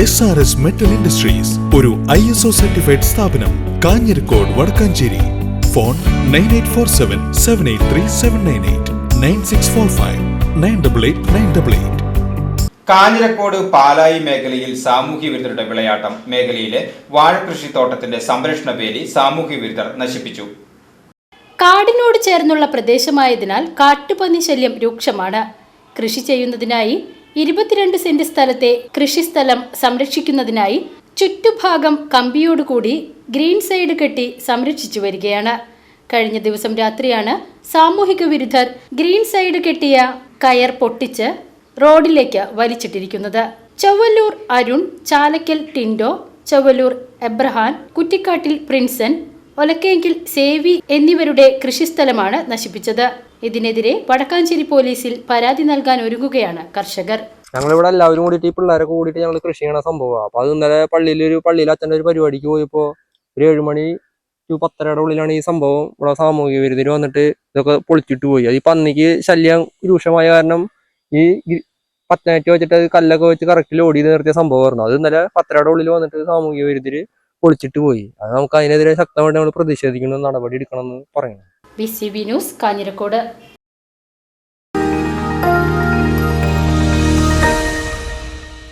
S R S metal industries ഒരു I S O certified സ്ഥാപനം Kanjirakode Vadakkanchery. Phone nine eight four seven seven eight three seven nine eight nine six four five nine double eight nine double eight Kanjirakode Palayi മേഖലയിൽ സാമൂഹ്യ വിരുദ്ധരുടെ വിളയാട്ടം മേഖലയിലെ വാഴകൃഷിത്തോട്ടത്തിന്റെ സംരക്ഷണ വേലി സാമൂഹ്യ വിരുദ്ധർ നശിപ്പിച്ചു. കാടിനോട് ചേർന്നുള്ള പ്രദേശമായതിനാൽ കാട്ടുപന്നി ശല്യം രൂക്ഷമാണ്. കൃഷി ചെയ്യുന്നതിനായി ഇരുപത്തിരണ്ട് സെന്റ് സ്ഥലത്തെ കൃഷിസ്ഥലം സംരക്ഷിക്കുന്നതിനായി ചുറ്റുഭാഗം കമ്പിയോടുകൂടി ഗ്രീൻ സൈഡ് കെട്ടി സംരക്ഷിച്ചു വരികയാണ്. കഴിഞ്ഞ ദിവസം രാത്രിയാണ് സാമൂഹിക വിരുദ്ധർ ഗ്രീൻ സൈഡ് കെട്ടിയ കയർ പൊട്ടിച്ച് റോഡിലേക്ക് വലിച്ചിട്ടിരിക്കുന്നത്. ചൊവ്വല്ലൂർ അരുൺ ചാലക്കൽ ടിൻഡോ ചൊവ്വല്ലൂർ എബ്രഹാൻ കുറ്റിക്കാട്ടിൽ പ്രിൻസൻ ഒലക്കെങ്കിൽ സേവി എന്നിവരുടെ കൃഷിസ്ഥലമാണ് നശിപ്പിച്ചത്. ഇതിനെതിരെ വടക്കാഞ്ചേരി പോലീസിൽ പരാതി നൽകാൻ ഒരുങ്ങുകയാണ് കർഷകർ. ഞങ്ങളിവിടെ എല്ലാവരും കൂടിയിട്ട് ഈ കൂടിയിട്ട് ഞങ്ങൾ കൃഷി ചെയ്യണ സംഭവമാണ് അപ്പൊ അത് ഇന്നലെ പള്ളിയിൽ ഒരു പള്ളിയിൽ അച്ഛന്റെ ഒരു പരിപാടിക്ക് പോയപ്പോ ഒരു ഏഴുമണി ടു പത്തരയുടെ ഉള്ളിലാണ് ഈ സംഭവം. ഇവിടെ സാമൂഹിക വിരുദ്ധര് വന്നിട്ട് ഇതൊക്കെ പൊളിച്ചിട്ട് പോയി. അത് ഈ പന്നിക്ക് ശല്യം രൂക്ഷമായ കാരണം ഈ പത്തനറ്റ് വെച്ചിട്ട് കല്ലൊക്കെ വെച്ച് കറക്റ്റ് ലോഡ് ചെയ്ത് നിർത്തിയ സംഭവമായിരുന്നു. അത് ഇന്നലെ പത്തരയുടെ ഉള്ളിൽ വന്നിട്ട് സാമൂഹിക വിരുദ്ധര് പൊളിച്ചിട്ട് പോയി. അത് നമുക്ക് അതിനെതിരെ ശക്തമായിട്ട് നമ്മൾ പ്രതിഷേധിക്കുന്ന നടപടി എടുക്കണം എന്ന് പറയുന്നു. B C B news Kanjirakode.